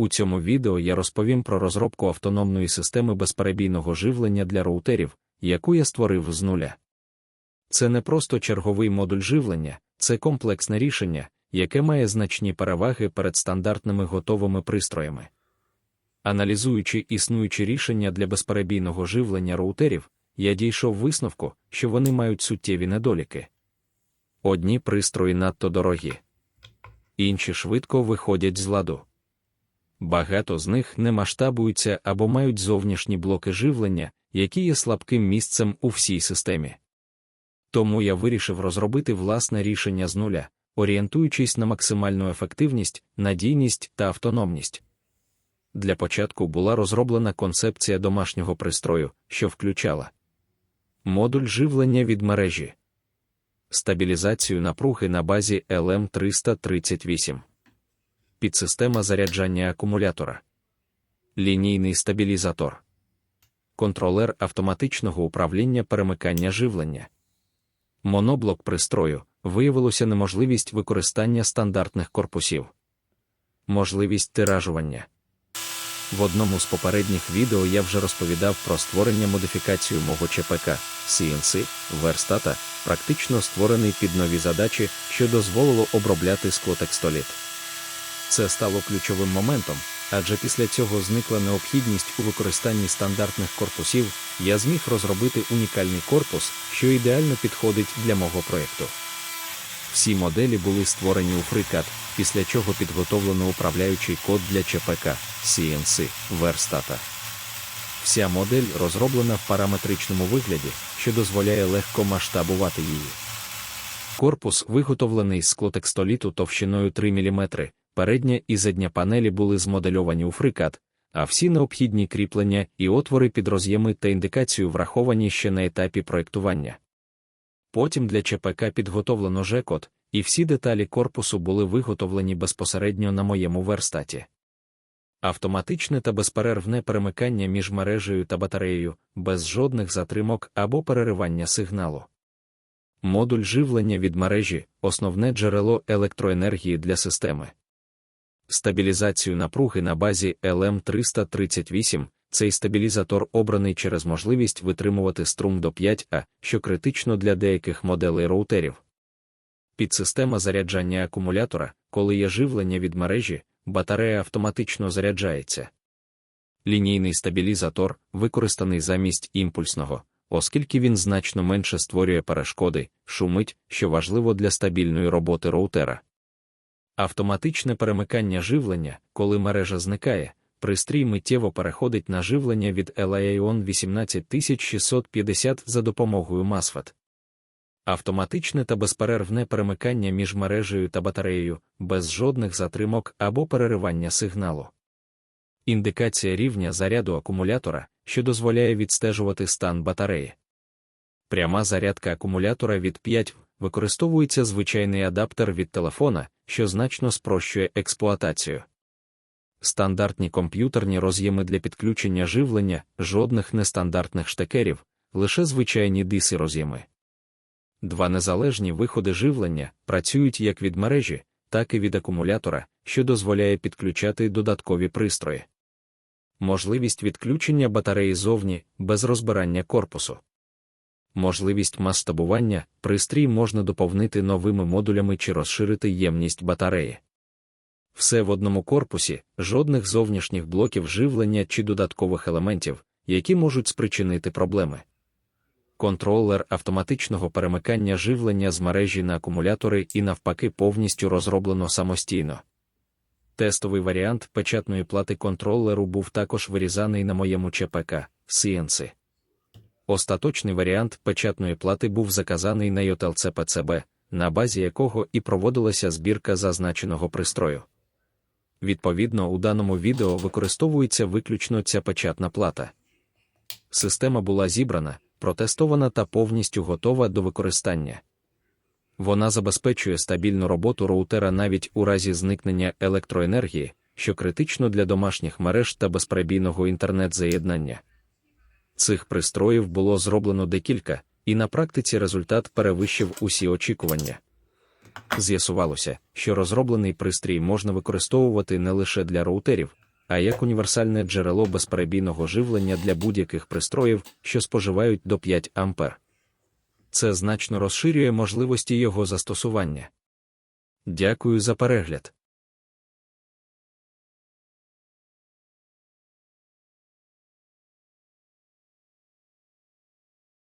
У цьому відео я розповім про розробку автономної системи безперебійного живлення для роутерів, яку я створив з нуля. Це не просто черговий модуль живлення, це комплексне рішення, яке має значні переваги перед стандартними готовими пристроями. Аналізуючи існуючі рішення для безперебійного живлення роутерів, я дійшов висновку, що вони мають суттєві недоліки. Одні пристрої надто дорогі, інші швидко виходять з ладу. Багато з них не масштабуються або мають зовнішні блоки живлення, які є слабким місцем у всій системі. Тому я вирішив розробити власне рішення з нуля, орієнтуючись на максимальну ефективність, надійність та автономність. Для початку була розроблена концепція домашнього пристрою, що включала модуль живлення від мережі, стабілізацію напруги на базі LM338, підсистема заряджання акумулятора, лінійний стабілізатор, контролер автоматичного управління перемикання живлення. Моноблок пристрою виявилося неможливість використання стандартних корпусів, можливість тиражування. В одному з попередніх відео я вже розповідав про створення модифікацію мого ЧПК CNC верстата, практично створений під нові задачі, що дозволило обробляти склотекстоліт. Це стало ключовим моментом, адже після цього зникла необхідність у використанні стандартних корпусів, я зміг розробити унікальний корпус, що ідеально підходить для мого проєкту. Всі моделі були створені у FreeCAD, після чого підготовлено управляючий код для ЧПК CNC верстата. Вся модель розроблена в параметричному вигляді, що дозволяє легко масштабувати її. Корпус виготовлений з склотекстоліту товщиною 3 мм, передня і задня панелі були змодельовані у FreeCAD, а всі необхідні кріплення і отвори під роз'єми та індикацію враховані ще на етапі проєктування. Потім для ЧПК підготовлено Ж-код, і всі деталі корпусу були виготовлені безпосередньо на моєму верстаті. Автоматичне та безперервне перемикання між мережею та батареєю, без жодних затримок або переривання сигналу. Модуль живлення від мережі основне джерело електроенергії для системи. Стабілізацію напруги на базі LM338 цей стабілізатор обраний через можливість витримувати струм до 5А, що критично для деяких моделей роутерів. Підсистема заряджання акумулятора, коли є живлення від мережі, батарея автоматично заряджається. Лінійний стабілізатор використаний замість імпульсного, оскільки він значно менше створює перешкоди, шумить, що важливо для стабільної роботи роутера. Автоматичне перемикання живлення, коли мережа зникає, пристрій миттєво переходить на живлення від LION 18650 за допомогою MASFET. Автоматичне та безперервне перемикання між мережею та батареєю, без жодних затримок або переривання сигналу. Індикація рівня заряду акумулятора, що дозволяє відстежувати стан батареї. Пряма зарядка акумулятора від 5 використовується звичайний адаптер від телефона, що значно спрощує експлуатацію. Стандартні комп'ютерні роз'єми для підключення живлення, жодних нестандартних штекерів, лише звичайні диси роз'єми. Два незалежні виходи живлення працюють як від мережі, так і від акумулятора, що дозволяє підключати додаткові пристрої. Можливість відключення батареї зовні без розбирання корпусу. Можливість масштабування пристрій можна доповнити новими модулями чи розширити ємність батареї. Все в одному корпусі, жодних зовнішніх блоків живлення чи додаткових елементів, які можуть спричинити проблеми. Контролер автоматичного перемикання живлення з мережі на акумулятори і навпаки повністю розроблено самостійно. Тестовий варіант печатної плати контролеру був також вирізаний на моєму ЧПК CNC. Остаточний варіант печатної плати був заказаний на PCB, на базі якого і проводилася збірка зазначеного пристрою. Відповідно, у даному відео використовується виключно ця печатна плата. Система була зібрана, протестована та повністю готова до використання. Вона забезпечує стабільну роботу роутера навіть у разі зникнення електроенергії, що критично для домашніх мереж та безперебійного інтернет-заєднання. Цих пристроїв було зроблено декілька, і на практиці результат перевищив усі очікування. З'ясувалося, що розроблений пристрій можна використовувати не лише для роутерів, а як універсальне джерело безперебійного живлення для будь-яких пристроїв, що споживають до 5 А. Це значно розширює можливості його застосування. Дякую за перегляд.